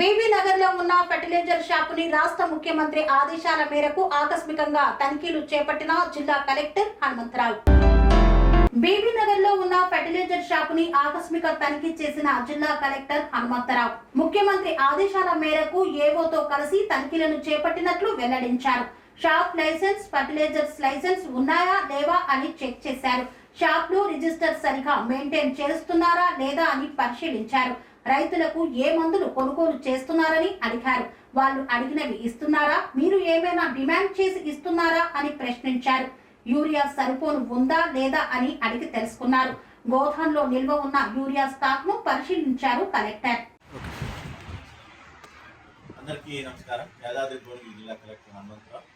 BB నగర్లో ఉన్న fertiliser షాప్ని రాష్ట్ర ముఖ్యమంత్రి ఆదేశాల మేరకు ఆకస్మికంగా తనిఖీలు చేపట్టిన జిల్లా కలెక్టర్ హనుమంతరావు. బీబీ నగర్లో ఉన్న ఫెర్టిలైజర్ షాప్ని ఆకస్మిక తనిఖీ చేసిన జిల్లా కలెక్టర్ హనుమంతరావు. ముఖ్యమంత్రి ఆదేశాల మేరకు ఏవోతో కలిసి తనిఖీలను చేపట్టినట్లు వెల్లడించారు. షాప్ లైసెన్స్ ఫెర్టిలైజర్స్ లైసెన్స్ ఉన్నాయా లేవా అని చెక్ చేశారు. షాప్లో రిజిస్టర్ సరిగా మెయింటైన్ చేస్తున్నారా లేదా అని పరిశీలించారు. రైతులకు ఏ మందులు కొనుగోలు చేస్తున్నారని అడిగారు. వాళ్ళు అడిగినవి ఇస్తున్నారా? మీరు ఏమైనా డిమాండ్ చేసి ఇస్తున్నారా? అని ప్రశ్నించారు. యూరియా సరిపోను ఉందా లేదా అని అడిగి తెలుసుకున్నారు. గోధాన్లో నిల్వ ఉన్న యూరియా స్టాక్ను పరిశీలించారు కలెక్టర్. అందరికీ నమస్కారం. యాదాద్రి భువనగిరి జిల్లా కలెక్టర్ హనుమంతరావు.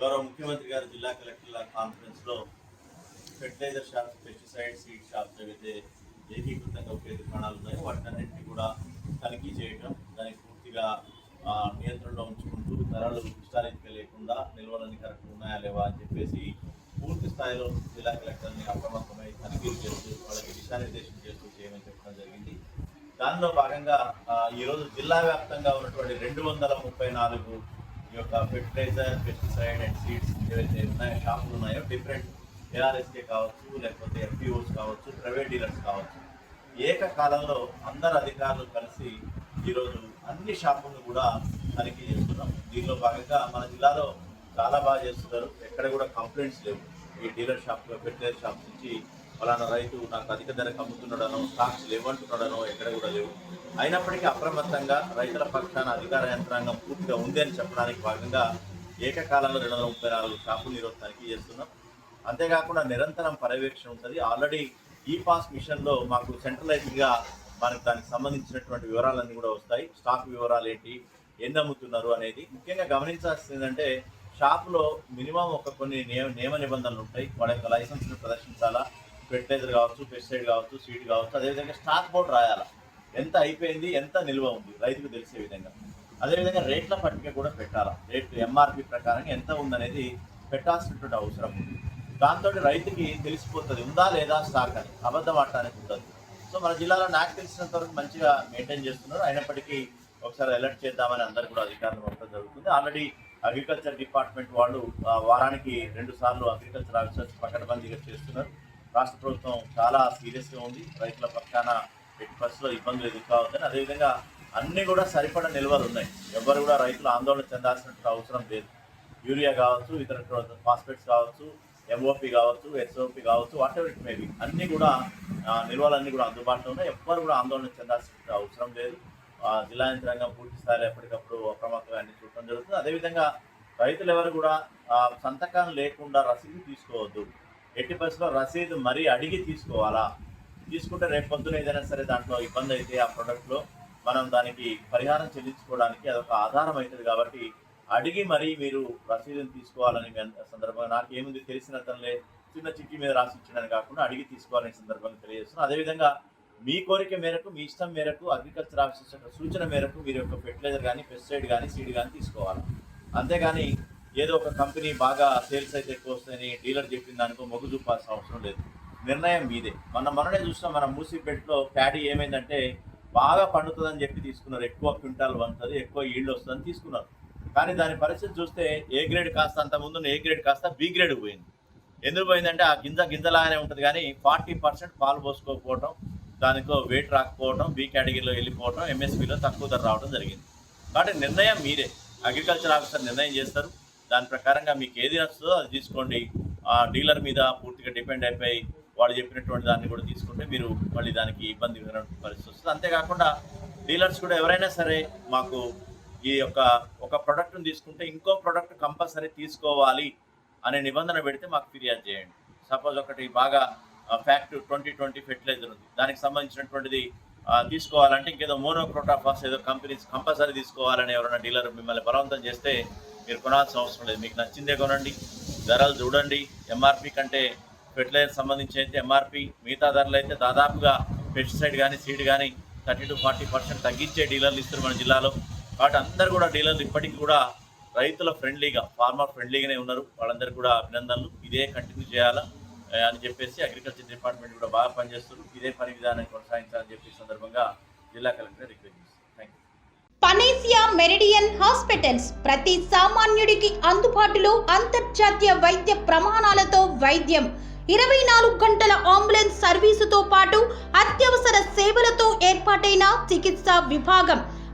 గౌరవ ముఖ్యమంత్రి గారు జిల్లా కలెక్టర్ల కాన్ఫరెన్స్లో fertiliser shops pesticide seed shops ఏవైతే ఏకీకృతంగా ఉపయోగ దుకాణాలు ఉన్నాయో వాటినన్నింటినీ కూడా తనిఖీ చేయటం దానికి పూర్తిగా నియంత్రణలో ఉంచుకుంటూ ధరలు విస్తారించక లేకుండా నిల్వలన్నీ కరెక్ట్ ఉన్నాయా లేవా అని చెప్పేసి పూర్తి స్థాయిలో జిల్లా కలెక్టర్ని అప్రమత్తమై తనిఖీలు చేస్తూ వాళ్ళకి దిశానిర్దేశం చేస్తూ చేయమని చెప్పడం జరిగింది. దానిలో భాగంగా ఈరోజు జిల్లా వ్యాప్తంగా ఉన్నటువంటి రెండు వందల ముప్పై నాలుగు ఈ యొక్క ఫెర్టిలైజర్ పెస్టిసైడ్ అండ్ సీడ్స్ ఏవైతే ఉన్నాయో షాపులు ఉన్నాయో డిఫరెంట్ ఏఆర్ఎస్కే కావచ్చు లేకపోతే ఎఫ్పిఓస్ కావచ్చు ప్రైవేట్ డీలర్స్ కావచ్చు. ఏకకాలంలో అందరు అధికారులు కలిసి ఈరోజు అన్ని షాపులను కూడా తనిఖీ చేస్తున్నాం. దీనిలో భాగంగా మన జిల్లాలో చాలా బాగా చేస్తున్నారు. ఎక్కడ కూడా కంప్లైంట్స్ లేవు. ఈ డీలర్ షాప్ పెట్టే షాప్ నుంచి ఫలానా రైతు నాకు అధిక ధరకు అమ్ముతున్నాడనో స్టాక్స్ లేవంటున్నాడనో ఎక్కడ కూడా లేవు. అయినప్పటికీ అప్రమత్తంగా రైతుల పక్షాన అధికార యంత్రాంగం పూర్తిగా ఉంది అని చెప్పడానికి భాగంగా ఏకకాలంలో రెండు వందల ముప్పై నాలుగు షాపులు ఈరోజు తనిఖీ చేస్తున్నాం. అంతేకాకుండా నిరంతరం పర్యవేక్షణ ఉంటుంది. ఆల్రెడీ ఈ పాస్ మిషన్లో మాకు సెంట్రలైజ్డ్గా మనకు దానికి సంబంధించినటువంటి వివరాలన్నీ కూడా వస్తాయి. స్టాక్ వివరాలు ఏంటి ఎన్ని అమ్ముతున్నారు అనేది ముఖ్యంగా గమనించాల్సింది ఏంటంటే షాప్లో మినిమం ఒక కొన్ని నియమ నియమ నిబంధనలు ఉంటాయి. వాళ్ళ యొక్క లైసెన్స్ను ప్రదర్శించాలా ఫెర్టిలైజర్ కావచ్చు పెస్టిసైడ్ కావచ్చు సీడ్ కావచ్చు అదేవిధంగా స్టాక్ బోర్డు రాయాలా. ఎంత అయిపోయింది ఎంత నిల్వ ఉంది రైతుకు తెలిసే విధంగా. అదేవిధంగా రేట్ల పట్టిక కూడా పెట్టాలా. రేట్ ఎంఆర్పి ప్రకారం ఎంత ఉందనేది పెట్టాల్సినటువంటి అవసరం ఉంది. దాంతో రైతుకి తెలిసిపోతుంది. ఉందా లేదా స్టాక్ అని. అబద్ధం ఆడటానికి ఉండదు. సో మన జిల్లాలో నాకు తెలిసినంత వరకు మంచిగా మెయింటైన్ చేస్తున్నారు. అయినప్పటికీ ఒకసారి అలర్ట్ చేద్దామని అందరు కూడా అధికారులు పంపడం జరుగుతుంది. ఆల్రెడీ అగ్రికల్చర్ డిపార్ట్మెంట్ వాళ్ళు ఆ, వారానికి రెండు సార్లు అగ్రికల్చర్ ఆఫీసర్స్ పకడ్బందీగా చేస్తున్నారు. రాష్ట్ర ప్రభుత్వం చాలా సీరియస్గా ఉంది. రైతుల పక్షాన ఎట్టి పరిస్థితుల్లో ఇబ్బందులు ఎదుర్కోవద్దని అదేవిధంగా అన్నీ కూడా సరిపడ నిల్వలు ఉన్నాయి. ఎవరు కూడా రైతులు ఆందోళన చెందాల్సినటువంటి అవసరం లేదు. యూరియా కావచ్చు ఇతర ఫాస్ఫేట్స్ కావచ్చు ఎంఓపి కావచ్చు ఎస్ఓపి కావచ్చు వాట్ ఎవర్ ఇట్ మేబీ అన్నీ కూడా నిల్వలన్నీ కూడా అందుబాటులో ఉన్నాయి. ఎవ్వరు కూడా ఆందోళన చెందాల్సిన అవసరం లేదు. జిల్లా యంత్రాంగం పూర్తి స్థాయిలో ఎప్పటికప్పుడు అప్రమత్తంగా అన్ని చూడటం జరుగుతుంది. అదేవిధంగా రైతులు ఎవరు కూడా సంతకం లేకుండా రసీదు తీసుకోవద్దు. ఎట్టి పరిస్థితుల్లో రసీదు మరీ అడిగి తీసుకోవాలా? తీసుకుంటే రేపు పొద్దున ఏదైనా సరే దాంట్లో ఇబ్బంది అయితే ఆ ప్రోడక్ట్లో మనం దానికి పరిహారం చెల్లించుకోవడానికి అదొక ఆధారం అవుతుంది కాబట్టి అడిగి మరీ మీరు రసీదుని తీసుకోవాలని సందర్భంగా నాకు ఏముంది తెలిసినంతలే చిన్న చిట్టి మీద రాసి ఇచ్చడానికి కాకుండా అడిగి తీసుకోవాలనే సందర్భంగా తెలియజేస్తున్నాను అదేవిధంగా మీ కోరిక మేరకు మీ ఇష్టం మేరకు అగ్రికల్చర్ ఆఫీసర్స్ యొక్క సూచన మేరకు మీరు యొక్క ఫెర్టిలైజర్ కానీ పెస్టిసైడ్ కానీ సీడ్ కానీ తీసుకోవాలి. అంతేగాని ఏదో ఒక కంపెనీ బాగా సేల్స్ అయితే ఎక్కువ వస్తాయని డీలర్ చెప్పిన దానికో మొగ్గు చూపాల్సిన అవసరం లేదు. నిర్ణయం మీదే. మన మననే చూసినా మన మూసిపేటలో ప్యాడీ ఏమైందంటే బాగా పండుతుందని చెప్పి తీసుకున్నారు. ఎక్కువ క్వింటాల్ పండుతుంది ఎక్కువ ఈల్డ్ వస్తుందని తీసుకున్నారు. కానీ దాని పరిస్థితి చూస్తే ఏ గ్రేడ్ కాస్త అంత ముందు ఏ గ్రేడ్ కాస్త బి గ్రేడ్ పోయింది. ఎందుకు పోయిందంటే ఆ గింజ గింజలాగానే ఉంటుంది కానీ ఫార్టీ పర్సెంట్ పాలు పోసుకోకపోవడం దానికో వెయిట్ రాకపోవడం బి కేటగిరీలో వెళ్ళిపోవడం ఎంఎస్పీలో తక్కువ ధర రావడం జరిగింది. కాబట్టి నిర్ణయం మీరే. అగ్రికల్చర్ ఆఫీసర్ నిర్ణయం చేస్తారు. దాని ప్రకారంగా మీకు ఏది నచ్చుతుందో అది తీసుకోండి. ఆ డీలర్ మీద పూర్తిగా డిపెండ్ అయిపోయి వాళ్ళు చెప్పినటువంటి దాన్ని కూడా తీసుకుంటే మీరు మళ్ళీ దానికి ఇబ్బంది పరిస్థితి వస్తుంది. అంతేకాకుండా డీలర్స్ కూడా ఎవరైనా సరే మాకు ఈ యొక్క ఒక ప్రోడక్ట్ని తీసుకుంటే ఇంకో ప్రోడక్ట్ కంపల్సరీ తీసుకోవాలి అనే నిబంధన పెడితే మాకు ఫిర్యాదు చేయండి. సపోజ్ ఒకటి బాగా ఫ్యాక్ట్ ట్వంటీ ట్వంటీ ఫెర్టిలైజర్ ఉంది. దానికి సంబంధించినటువంటిది తీసుకోవాలంటే ఇంకేదో మోనోక్రోటాఫాస్ ఏదో కంపెనీస్ కంపల్సరీ తీసుకోవాలని ఎవరైనా డీలర్ మిమ్మల్ని బలవంతం చేస్తే మీరు కొనాల్సిన అవసరం లేదు. మీకు నచ్చిందే కొనండి. ధరలు చూడండి. ఎంఆర్పి కంటే ఫెర్టిలైజర్ సంబంధించి అయితే ఎంఆర్పి మిగతా ధరలు అయితే దాదాపుగా పెస్టిసైడ్ కానీ సీడ్ కానీ థర్టీ టు ఫార్టీ పర్సెంట్ తగ్గించే డీలర్లు ఇస్తారు మన జిల్లాలో. కాబట్టి అందరు కూడా డీలర్లు ఇప్పటికీ కూడా రైతుల ఫ్రెండ్లీగా ఫార్మర్ ఫ్రెండ్లీగానే ఉన్నారు. వాళ్ళందరూ కూడా అభినందనలు. ఇదే కంటిన్యూ చేయాలా అని చెప్పేసి అగ్రికల్చర్ డిపార్ట్మెంట్ కూడా బాగా పనిచేస్తున్నారు ఇదే పని విధానాన్ని కొనసాగించాలని చెప్పి సందర్భంగా జిల్లా కలెక్టర్ రిక్వెస్ట్ చేస్తారు పనేసియా మెరిడియన్ హాస్పిటల్స్ ప్రతి సామాన్యుడికి అందుబాటులో అంతర్జాతీయ వైద్య ప్రమాణాలతో వైద్యం. ఇరవై నాలుగు గంటల అంబులెన్స్ సర్వీసుతో పాటు అత్యవసర సేవలతో ఏర్పాటైన చికిత్సా విభాగం.